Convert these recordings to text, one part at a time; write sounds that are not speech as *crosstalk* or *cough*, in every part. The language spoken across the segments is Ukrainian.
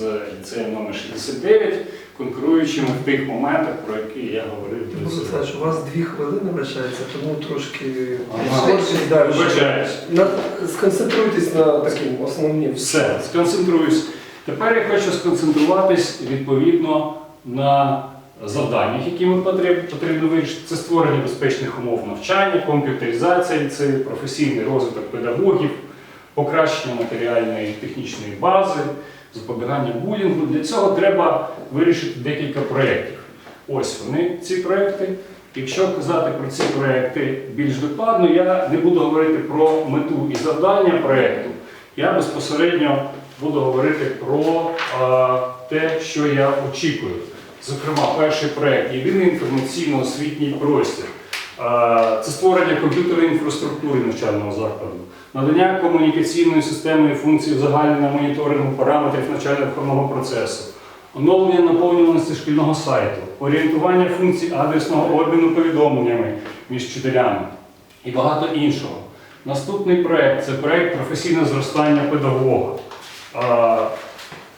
з ліцеєм номер 69, конкуруючими в тих моментах, про які я говорив. цього. У вас дві хвилини лишається, тому трошки далі. Сконцентруйтесь на таким основним. Все, сконцентруюсь. Тепер я хочу сконцентруватись відповідно на завданнях, які ми потрібно вирішити. Це створення безпечних умов навчання, комп'ютеризація ліцею, професійний розвиток педагогів, покращення матеріальної і технічної бази, запобігання булінгу. Для цього треба вирішити декілька проєктів. Ось вони, ці проєкти. Якщо казати про ці проєкти більш докладно, я не буду говорити про мету і завдання проєкту. Я безпосередньо буду говорити про е, те, що я очікую. Зокрема, перший проєкт єдиний інформаційно-освітній простір. Це створення комп'ютерної інфраструктури навчального закладу, надання комунікаційної системи функцій загального моніторингу параметрів навчально-виховного процесу, оновлення наповнюваності шкільного сайту, орієнтування функцій адресного обміну повідомленнями між вчителями і багато іншого. Наступний проєкт це проєкт професійне зростання педагога.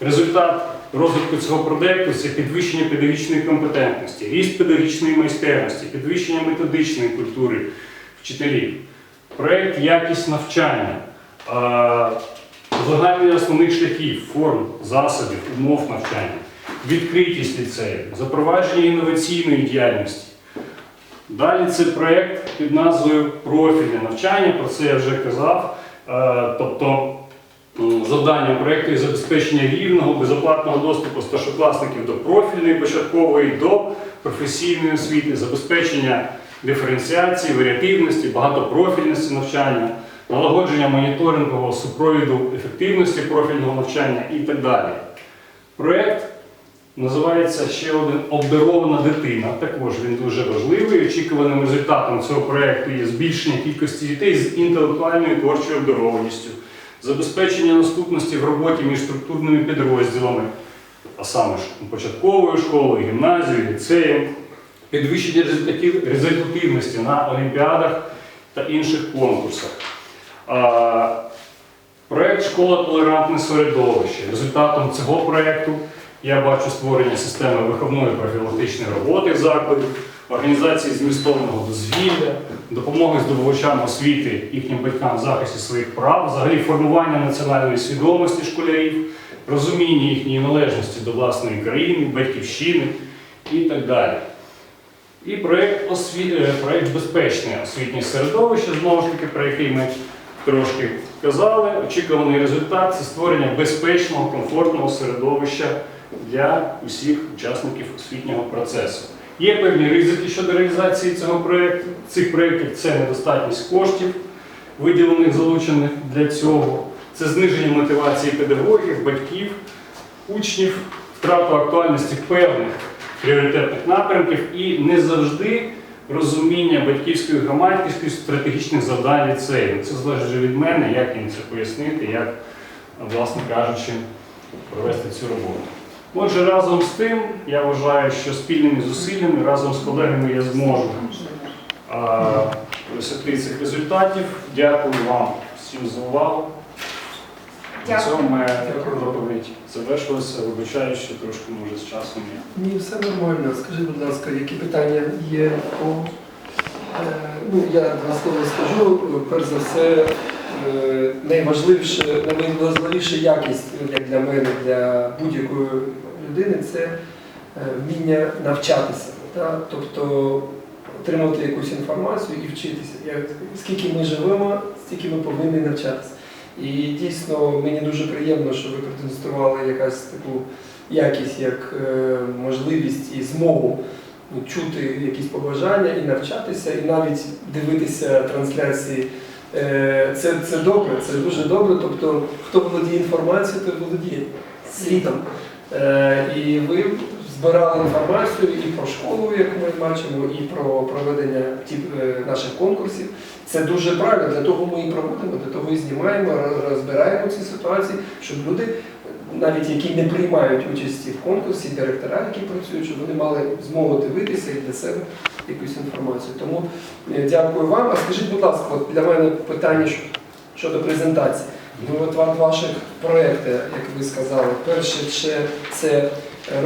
Результат розвитку цього проєкту це підвищення педагогічної компетентності, ріст педагогічної майстерності, підвищення методичної культури вчителів. Проєкт якість навчання, а, основних шляхів, форм, засобів, умов навчання, відкритість ліцею, запровадження інноваційної діяльності. Далі це проєкт під назвою Профільне навчання, про це я вже казав. Е, Тобто завданням проєкту є забезпечення рівного безоплатного доступу старшокласників до профільної початкової, до професійної освіти, забезпечення диференціації, варіативності, багатопрофільності навчання, налагодження моніторингового супровіду ефективності профільного навчання і так далі. Проєкт Називається ще один обдарована дитина. Також він дуже важливий. Очікуваним результатом цього проєкту є збільшення кількості дітей з інтелектуальною творчою обдарованістю, забезпечення наступності в роботі між структурними підрозділами, а саме ж початковою школою, гімназією, ліцеєм, підвищення результативності на олімпіадах та інших конкурсах. Проєкт Школа толерантне середовище. Результатом цього проєкту я бачу створення системи виховної профілактичної роботи в закладі, організації змістовного дозвілля, допомоги здобувачам освіти їхнім батькам в захисті своїх прав, взагалі формування національної свідомості школярів, розуміння їхньої належності до власної країни, батьківщини і так далі. І проєкт, осві... е, безпечне освітнє середовище, знову ж таки, про який ми трошки казали. Очікуваний результат це створення безпечного, комфортного середовища для усіх учасників освітнього процесу. Є певні ризики щодо реалізації цього проєкту. Цих проєктів це недостатність коштів, виділених залучених для цього, це зниження мотивації педагогів, батьків, учнів, втрату актуальності певних пріоритетних напрямків і не завжди розуміння батьківської громадськості стратегічних завдань ліцею. Це залежить від мене, як їм це пояснити, як, власне кажучи, провести цю роботу. Отже, разом з тим, я вважаю, що спільними зусиллями разом з колегами я зможу досягти цих результатів. Дякую вам всім за увагу. На цьому моя доповідь завершилася. Вибачаю, що трошки може з часом я. Ні, все нормально. Скажіть, будь ласка, які питання є по. Е, Ну, я два слова скажу. Перш за все, найважливіше, найважливіша якість як для мене, для будь-якої людини це е, вміння навчатися. та? Тобто отримати якусь інформацію і вчитися. Як, скільки ми живемо, стільки ми повинні навчатися. І дійсно мені дуже приємно, що ви продемонстрували якась таку якість, як е, можливість і змогу ну, чути якісь побажання і навчатися, і навіть дивитися трансляції. Е, Це, це добре, це дуже добре. Тобто, хто володіє інформацією, той володіє світом. Е, І ви збирали інформацію і про школу, як ми бачимо, і про проведення е, наших конкурсів. Це дуже правильно, для того ми і проводимо, для того і знімаємо, розбираємо ці ситуації, щоб люди, навіть які не приймають участі в конкурсі, директора, які працюють, щоб вони мали змогу дивитися і для себе якусь інформацію. Тому е, дякую вам. А скажіть, будь ласка, от для мене питання щодо презентації. Ну от ваших проекти, як ви сказали. Перше це,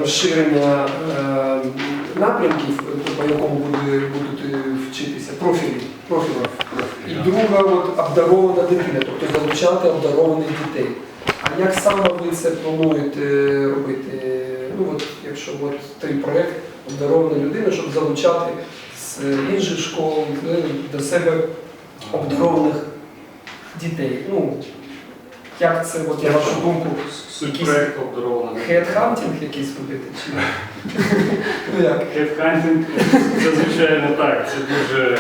розширення е, напрямків, по якому буде, будуть е, вчитися, профілі, профілів. І друга от, обдарована дитина, тобто залучати обдарованих дітей. А як саме ви це плануєте робити? Ну от, якщо от той проєкт обдарована людина, щоб залучати з інших школ е, до себе обдарованих дітей. Ну, як це, от, на вашу думку, Суть Якісь- проєкту обдарована. хедхантинг якийсь робити? Чи *laughs* ну як? Хедхантинг це звичайно так. Це дуже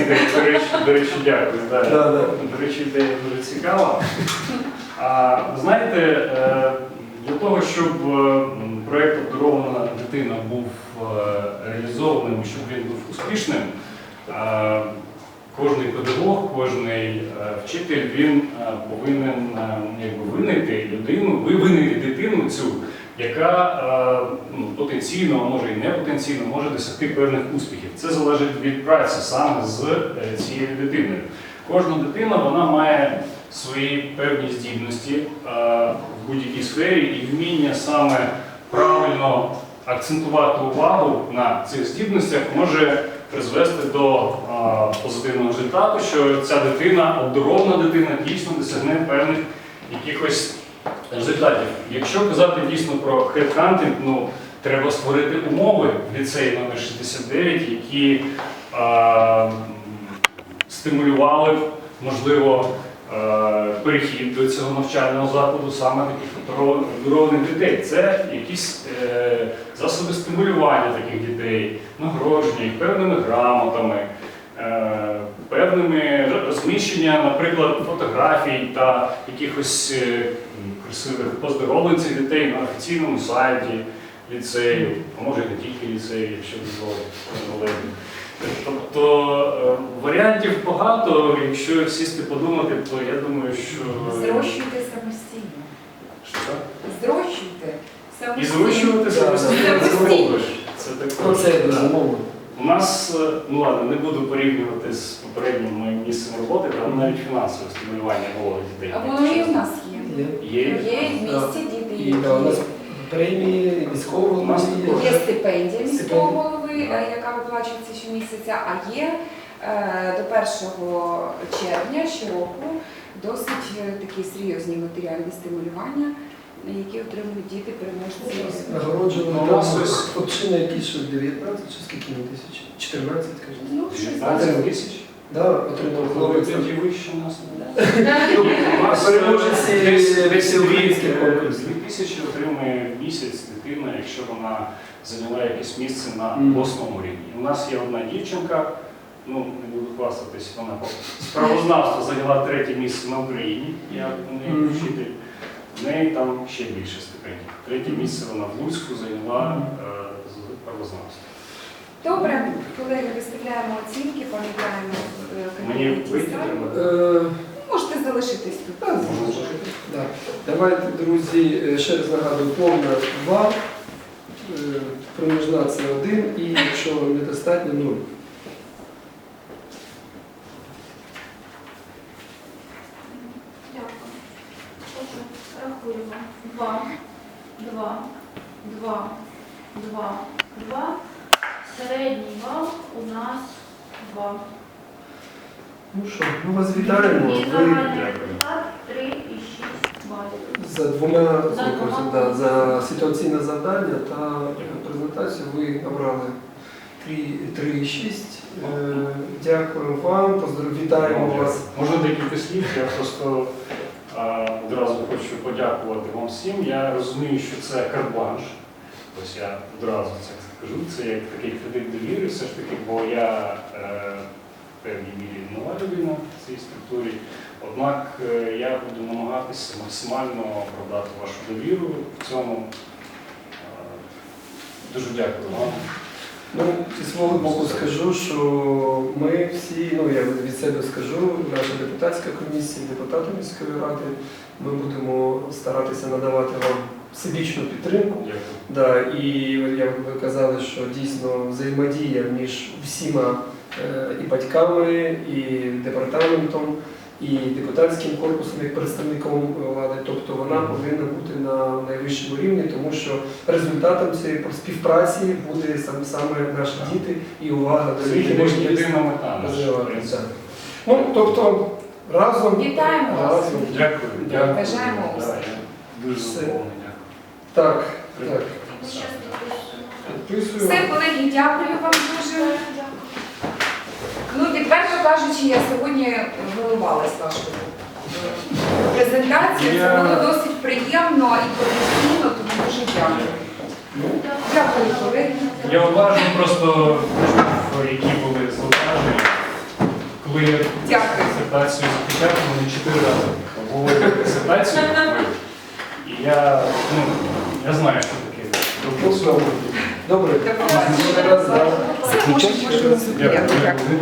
ідея. До речі, до речі, дякую. Да. Да, да. До речі, ідея дуже цікава. А знаєте, е, для того, щоб е, проєкт обдарована дитина був е, реалізованим, щоб він був успішним, е, кожний педагог, кожний вчитель він повинен якби, винайти людину, ви винайти дитину цю, яка ну, потенційно, а може і не потенційно, може досягти певних успіхів. Це залежить від праці саме з цією дитиною. Кожна дитина вона має свої певні здібності е, в будь-якій сфері і вміння саме правильно акцентувати увагу на цих здібностях може призвести до е, позитивного результату, що ця дитина, обдарована дитина, дійсно досягне певних якихось результатів. Якщо казати дійсно про хедхантинг, ну треба створити умови в ліцеї номер 69, які е, стимулювали можливо, перехід до цього навчального закладу саме таких обдарованих дітей. Це якісь е, засоби стимулювання таких дітей, нагородження їх певними грамотами, е, певними розміщення, наприклад, фотографій та якихось е, красивих поздоровлень цих дітей на офіційному сайті ліцею, а може не тільки ліцею, якщо дозволить. Тобто е, варіантів багато, якщо сісти подумати, то я думаю, що Зрощуйте самостійно. Що? Зрощуйте і самостійно. зрощувати самостійно це зробиш. Це Ну це так. безумовно. У нас, е, ну ладно, не буду порівнювати з попереднім моїм місцем роботи, там навіть фінансове стимулювання було дітей. А воно і в нас є. Є. Є. В місті діти, І у нас премії нас є стипендія е, яка виплачується щомісяця, а є е, до 1 червня щороку досить е, такі серйозні матеріальні стимулювання, які отримують діти переможці. Нагороджено Ну, у там нас ось- хлопчина якісь що 19 чи скільки він тисяч? 14, кажуть. Ну, 16 тисяч. Да, отримав хлопець. Тоді вище нас. Ну, У нас переможеці е, е, дві тисячі отримує місяць дитина, якщо вона зайняла якесь місце на восьмому рівні. У нас є одна дівчинка, ну не буду хвастатись, вона по справознавству зайняла третє місце на Україні, я у неї вчитель. В неї там ще більше стипендій. Третє місце вона в Луцьку зайняла е, з правознавства. Добре, колеги, виставляємо оцінки, пам'ятаємо е, Мені вийти треба. Е, Можете залишитись тут. Так, Можна зажити? Да. Давайте, друзі, е, ще раз нагадую, повна 2, е, проміжна це 1 і якщо недостатньо 0. Дякую. Отже, рахуємо. Два, два, два, два, два. Середній бал у нас два. Ну що, ми вас вітаємо. І Ви загальний результат три і шість балів. за двома За конкурсами, двома. да, за ситуаційне завдання та презентацію ви обрали 3,6. Дякуємо вам, поздрав- вітаємо вас. Можна декілька слів. Я просто а, одразу хочу подякувати вам всім. Я розумію, що це карт-бланш. Ось я одразу це скажу. Це як такий кредит довіри, все ж таки, бо я е, в певній мірі нова людина в цій структурі. Однак е, я буду намагатися максимально оправдати вашу довіру в цьому. Е, Дуже дякую вам. Ну, зі свого боку скажу, що ми всі, ну я від себе скажу, наша депутатська комісія, депутати міської ради, ми будемо старатися надавати вам всебічну підтримку. Дякую. Да, і як ви казали, що дійсно взаємодія між всіма е, і батьками, і департаментом, і депутатським корпусом як представником влади. Тобто вона повинна бути на найвищому рівні, тому що результатом цієї співпраці буде саме, саме наші діти і увага до них розвиватися. Ну, тобто разом Вітаємо вас. разом. Дякую, дякую. Бажаємо Дуже задоволений, дякую. Так, так. Підписую. Все, колеги, дякую вам дуже. Ну, відверто кажучи, я сьогодні виливалась вашою презентацією. Це Я- було досить приємно і професійно, тому дуже дякую. Дякую, колеги. Я уважно просто почув, які були зауваження. Коли я Дякую. дисертацію запечатав, вони чотири рази обговорювали дисертацію. Я, ну, я знаю, що таке. Добре. добре. Добре. Добре. Добре. Раз, Добре. Добре. Дякую. дякую.